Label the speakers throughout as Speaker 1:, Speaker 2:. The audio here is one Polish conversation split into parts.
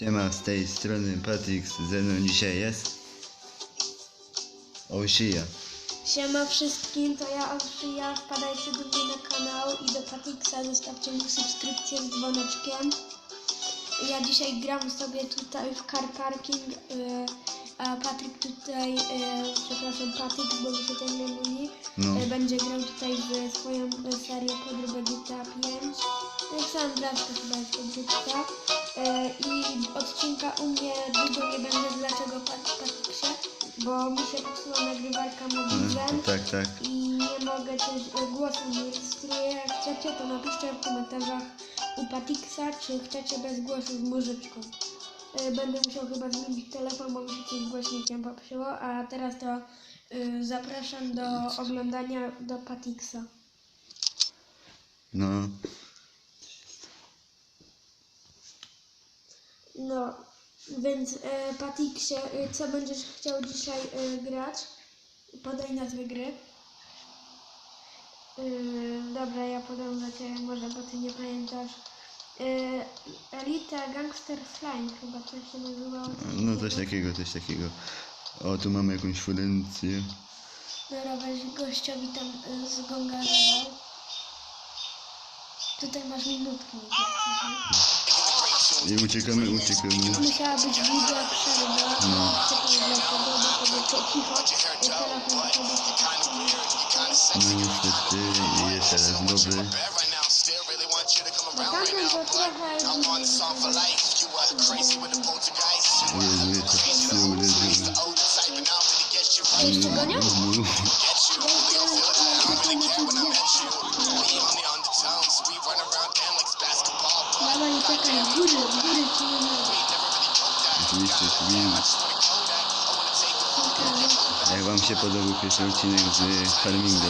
Speaker 1: Siema, z tej strony Patryk, ze mną dzisiaj jest Oshia.
Speaker 2: Siema wszystkim, to ja Olszyja, wpadajcie do mnie na kanał i do Patiksa, zostawcie mu subskrypcję z dzwoneczkiem. Ja dzisiaj gram sobie tutaj w car parking, y, a Patryk tutaj, y, przepraszam, Patyk, bo mi się ten nie mówi,
Speaker 1: No.
Speaker 2: y, będzie grał tutaj w swoją serię podróbę GTA 5. No i sam Blaszka chyba jest podróbka. Y, I odcinka u mnie długo nie będzie, dlaczego Pat- Patyksie, bo mi się popsuła nagrywarka mobilem
Speaker 1: Tak, tak.
Speaker 2: i nie mogę też e, głosu nie rejestruję. Jak chcecie, to napiszcie w komentarzach u Patiksa, czy chcecie bez głosu z muzyczką. E, Będę musiał chyba zmienić telefon, bo mi się coś głośnikiem popsuło, a teraz to y, zapraszam do oglądania do Patiksa.
Speaker 1: No,
Speaker 2: No, więc e, Patiksie, e, co będziesz chciał dzisiaj e, grać? Podaj nazwę gry. Yy, dobra, ja podam za ciebie może, bo ty nie pamiętasz. Yy, Elita Gangster Slime chyba coś się nazywało.
Speaker 1: no coś takiego, coś takiego. O, tu mamy jakąś fudencję.
Speaker 2: Dobra, weź gościowi tam y, zgongarował. Tutaj masz minutki. nie wiem,
Speaker 1: I uciekamy, uciekamy.
Speaker 2: Musiała być długa przerwa.
Speaker 1: No. No niestety jest teraz dobry.
Speaker 2: Jezu, to wszystko
Speaker 1: uderzyło. Jeszcze
Speaker 2: gonią?
Speaker 1: No.
Speaker 2: Czekaj, z góry, z góry ci nie mogę.
Speaker 1: oczywiście, film. Jak wam się podobał pierwszy odcinek z Farminga?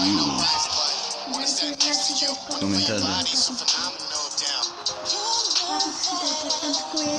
Speaker 1: Mm,
Speaker 2: w
Speaker 1: Komentarze.
Speaker 2: Patrz, tutaj początkuję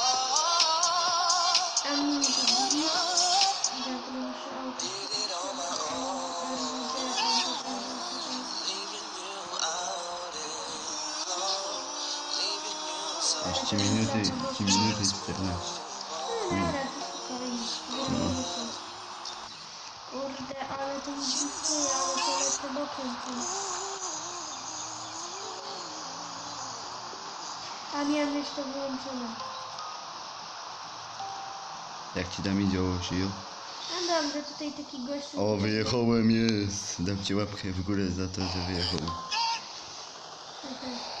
Speaker 2: 3 minuty, 3 minuty 14. Minut. No. Kurde,
Speaker 1: ale to mi
Speaker 2: dziękuję, ale to lecę do punktu. A miałem mieć to wyłączone. Jak ci
Speaker 1: tam
Speaker 2: idzie
Speaker 1: o
Speaker 2: Osio? No dobrze, tutaj taki gość... O, wyjechałem, jest! Dam ci łapkę w górę za to, że wyjechałem.
Speaker 1: Okay.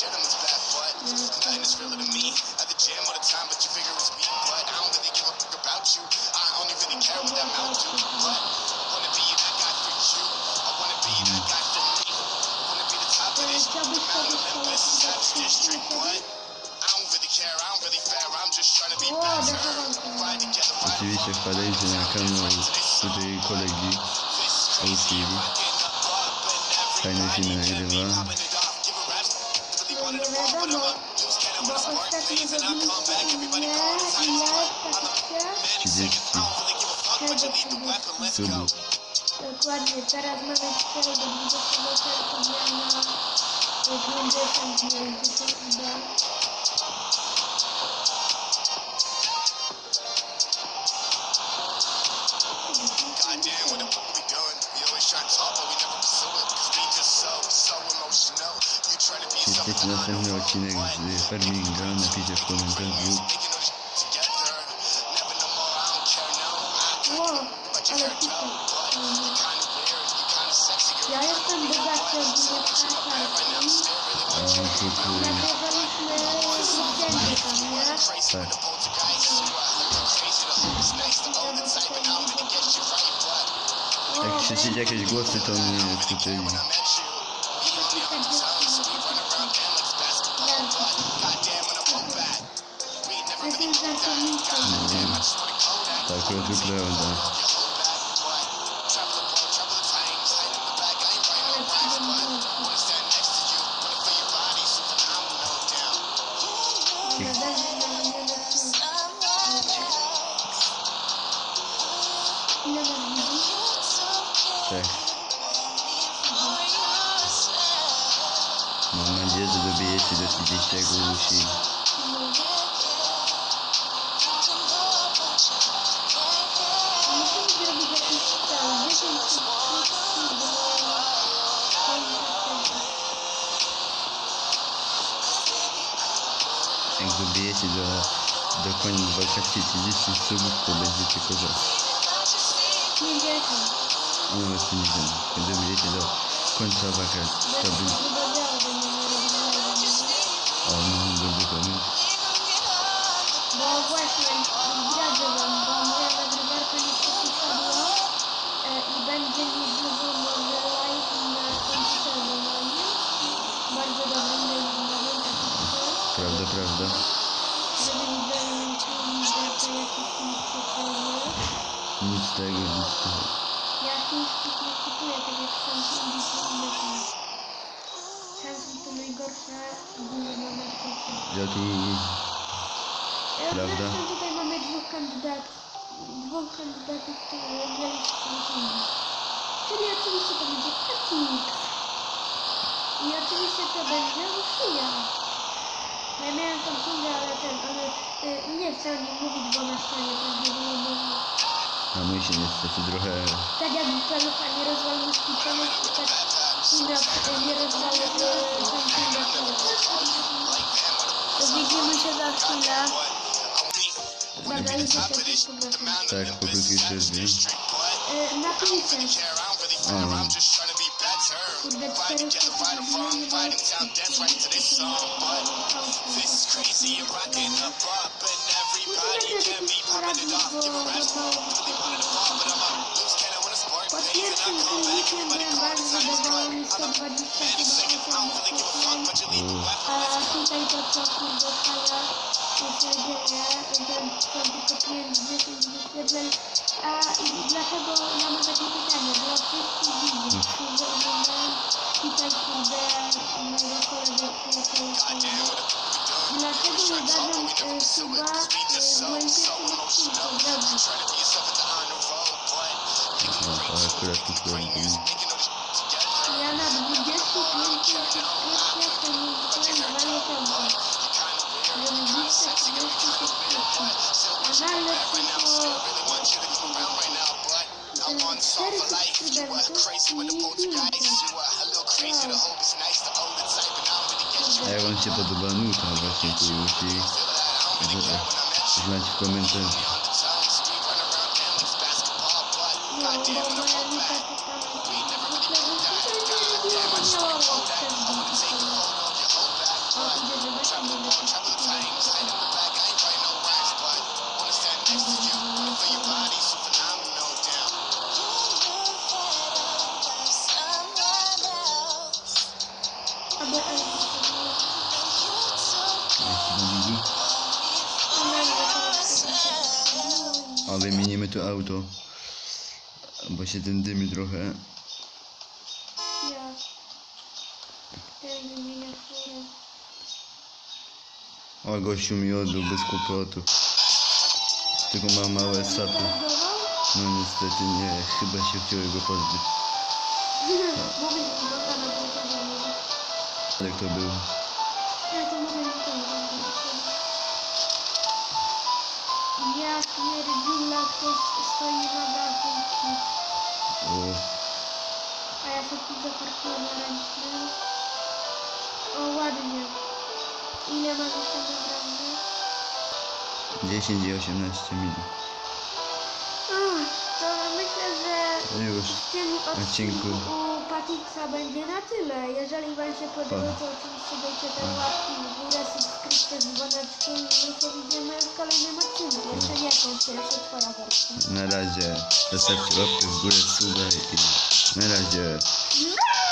Speaker 1: nothing is realer me.
Speaker 2: At the gym all the time, but you figure it's me. But I don't really give a
Speaker 1: fuck
Speaker 2: about you. I really care
Speaker 1: what that mouth do. But I wanna be that guy for you.
Speaker 2: I
Speaker 1: wanna be that guy
Speaker 2: for me. I wanna be the
Speaker 1: top of this Mount Olympus, Savage
Speaker 2: District. What?
Speaker 1: I don't really
Speaker 2: care. I don't really fair. I'm just trying to be better. Ride together, ride
Speaker 1: Oczywiście wpadajcie na kanał tutaj kolegi OCB. Fajne filmy nagrywa. 30? subów.
Speaker 2: Dokładnie, teraz mamy 4 do 20 dnia na 50 dni,
Speaker 1: 三十六七那个是
Speaker 2: 菲律宾干的，比这可能
Speaker 1: 更久。
Speaker 2: 哇，阿拉听
Speaker 1: 听。我也是在布拉格
Speaker 2: 听的，
Speaker 1: 哎呀，我。那这个
Speaker 2: 是哪里的？是哪里的？是
Speaker 1: 啊。哎，你去听一下那个《
Speaker 2: Ghost》的，听听。I think that's a new
Speaker 1: yeah. Такой ты клевый, да. Так. Мама, деда, добейте до 50
Speaker 2: глушей. vous obéissez
Speaker 1: et de, de quand une voiture qui utilise son second
Speaker 2: pour
Speaker 1: baiser
Speaker 2: quelque chose. Oui, c'est
Speaker 1: une jeune. Et d'obéir
Speaker 2: et de quand ça va qu'elle t'obéit. Oh non, de déconner. Będzie mi dużo lajków na komputerze moim. Bardzo dobrym specjalny.
Speaker 1: Nic z tego, nic z tego.
Speaker 2: Ja chińskich nie kupuję, tak jak Samsung i firmy. Samsung to najgorsze gówno na świecie.
Speaker 1: Jaki... Prawda?
Speaker 2: Zresztą tutaj mamy dwóch kandydatów, dwóch kandydatów, którzy grali w Samsungu. Czyli oczywiście to będzie Patnik. I oczywiście to będzie Lucia. Ja miałem Samsunga, ale ten, ale y, nie chcę o nim mówić, bo na stanie prawdopodobnie.
Speaker 1: A mój się niestety trochę...
Speaker 2: Tak jak Pelucha nie rozwalił sztucznych, tak Inox nie rozwalił y, Samsunga. To widzimy się za chwilę. Uwaga, idzie.
Speaker 1: Tak, po krótkiej przerwie.
Speaker 2: Y, Napiszę.
Speaker 1: O,
Speaker 2: Fighting, just fighting, fighting, fighting, down, death right to this song. But this is crazy, you're rocking the pop, and everybody can be popping it off. Give a rap, really wanted to pop, but I'm up. Loose cannon when a spark plays, and I come back. Everybody calling time is blood. I'm up, man,
Speaker 1: a second, I don't really
Speaker 2: give a fuck, but you leave the left. Dlatego ja mam takie pytanie, bo wszyscy widzą, I B Dlatego nie dadzą
Speaker 1: chyba błędzie odcinka zrobić. No, ale akurat tu zrobili. Ja na 25
Speaker 2: kwietnia przenieśliłem dwa miesiące. Zrobiliście 30 the A najlepsze 4 А Я вам что-то там вашеньку уйти. Знать в комментариях.
Speaker 1: A wymienimy to auto. Bo się ten dymi trochę. O, gościu mi oddał bez kłopotu. Tylko ma małe sapy. No niestety nie, chyba się chciały go pozbyć.
Speaker 2: Mówię,
Speaker 1: Jak to było?
Speaker 2: Ja pierdziula, ktoś stoi na dachu. A ja sobie zaparkuję na ręcznym. O, ładnie. Ile mam jeszcze nagrane?
Speaker 3: 10 i 18 minut.
Speaker 2: To myślę, że
Speaker 3: Już.
Speaker 2: w tym odcinku Patixa będzie na tyle. Jeżeli Wam się podoba, to oczywiście dajcie te łapki w górę, subskrypcję z dzwoneczkiem i my się widzimy w kolejnym odcinku. Jeszcze nie kończę, jeszcze twoja wersja.
Speaker 3: Na razie. Zostawcie łapkę w górę, suba i na razie.
Speaker 2: No!